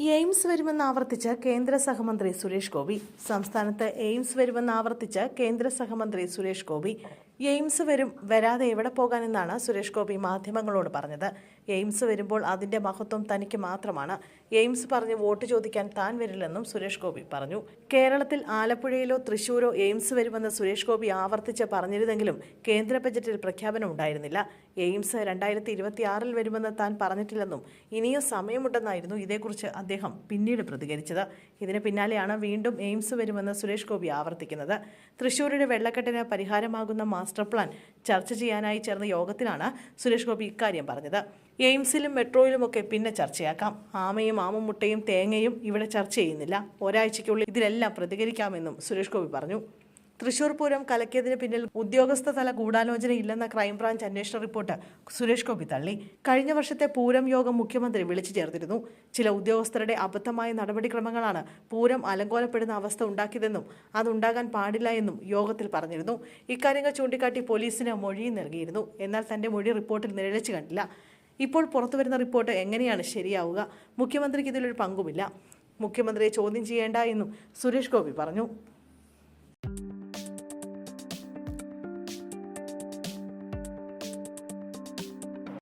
AIIMS വരുമെന്ന് ആവർത്തിച്ച കേന്ദ്ര സഹമന്ത്രി സുരേഷ് ഗോപി. സംസ്ഥാനത്ത് എയിംസ് വരുമെന്ന് ആവർത്തിച്ച കേന്ദ്ര സഹമന്ത്രി സുരേഷ് ഗോപി. എയിംസ് വരും വരാതെ എവിടെ പോകാനെന്നാണ് സുരേഷ് ഗോപി മാധ്യമങ്ങളോട് പറഞ്ഞത്. എയിംസ് വരുമ്പോൾ അതിന്റെ മഹത്വം തനിക്ക് മാത്രമാണ്. എയിംസ് പറഞ്ഞ് വോട്ട് ചോദിക്കാൻ താൻ വരില്ലെന്നും സുരേഷ് ഗോപി പറഞ്ഞു. കേരളത്തിൽ ആലപ്പുഴയിലോ തൃശൂരോ എയിംസ് വരുമെന്ന് സുരേഷ് ഗോപി ആവർത്തിച്ച് പറഞ്ഞിരുന്നെങ്കിലും കേന്ദ്ര ബജറ്റിൽ പ്രഖ്യാപനം ഉണ്ടായിരുന്നില്ല. എയിംസ് രണ്ടായിരത്തി ഇരുപത്തിയാറിൽ വരുമെന്ന് താൻ പറഞ്ഞിട്ടില്ലെന്നും ഇനിയും സമയമുണ്ടെന്നായിരുന്നു ഇതേക്കുറിച്ച് അദ്ദേഹം പിന്നീട് പ്രതികരിച്ചത്. ഇതിന് പിന്നാലെയാണ് വീണ്ടും എയിംസ് വരുമെന്ന് സുരേഷ് ഗോപി ആവർത്തിക്കുന്നത്. തൃശൂരിന്റെ വെള്ളക്കെട്ടിന് പരിഹാരമാകുന്ന മാസ്റ്റർ പ്ലാൻ ചർച്ച ചെയ്യാനായി ചേർന്ന യോഗത്തിലാണ് സുരേഷ് ഗോപി ഇക്കാര്യം പറഞ്ഞത്. എയിംസിലും മെട്രോയിലുമൊക്കെ പിന്നെ ചർച്ചയാക്കാം. ആമയും ആമമുട്ടയും തേങ്ങയും ഇവിടെ ചർച്ച ചെയ്യുന്നില്ല. ഒരാഴ്ചയ്ക്കുള്ളിൽ ഇതിലെല്ലാം പ്രതികരിക്കാമെന്നും സുരേഷ് ഗോപി പറഞ്ഞു. തൃശൂർ പൂരം കലക്കിയതിന് പിന്നിൽ ഉദ്യോഗസ്ഥ തല ഗൂഢാലോചനയില്ലെന്ന ക്രൈംബ്രാഞ്ച് അന്വേഷണ റിപ്പോർട്ട് സുരേഷ് ഗോപി തള്ളി. കഴിഞ്ഞ വർഷത്തെ പൂരം യോഗം മുഖ്യമന്ത്രി വിളിച്ചു ചേർത്തിരുന്നു. ചില ഉദ്യോഗസ്ഥരുടെ അബദ്ധമായ നടപടിക്രമങ്ങളാണ് പൂരം അലങ്കോലപ്പെടുന്ന അവസ്ഥ ഉണ്ടാക്കിയതെന്നും അതുണ്ടാകാൻ പാടില്ല എന്നും യോഗത്തിൽ പറഞ്ഞിരുന്നു. ഇക്കാര്യങ്ങൾ ചൂണ്ടിക്കാട്ടി പോലീസിന് മൊഴിയും നൽകിയിരുന്നു. എന്നാൽ തന്റെ മൊഴി റിപ്പോർട്ടിൽ നിഴലിച്ചു കണ്ടില്ല. ഇപ്പോൾ പുറത്തുവരുന്ന റിപ്പോർട്ട് എങ്ങനെയാണ് ശരിയാവുക? മുഖ്യമന്ത്രിക്ക് ഇതിലൊരു പങ്കുമില്ല. മുഖ്യമന്ത്രിയെ ചോദ്യം ചെയ്യേണ്ട എന്നും സുരേഷ് ഗോപി പറഞ്ഞു.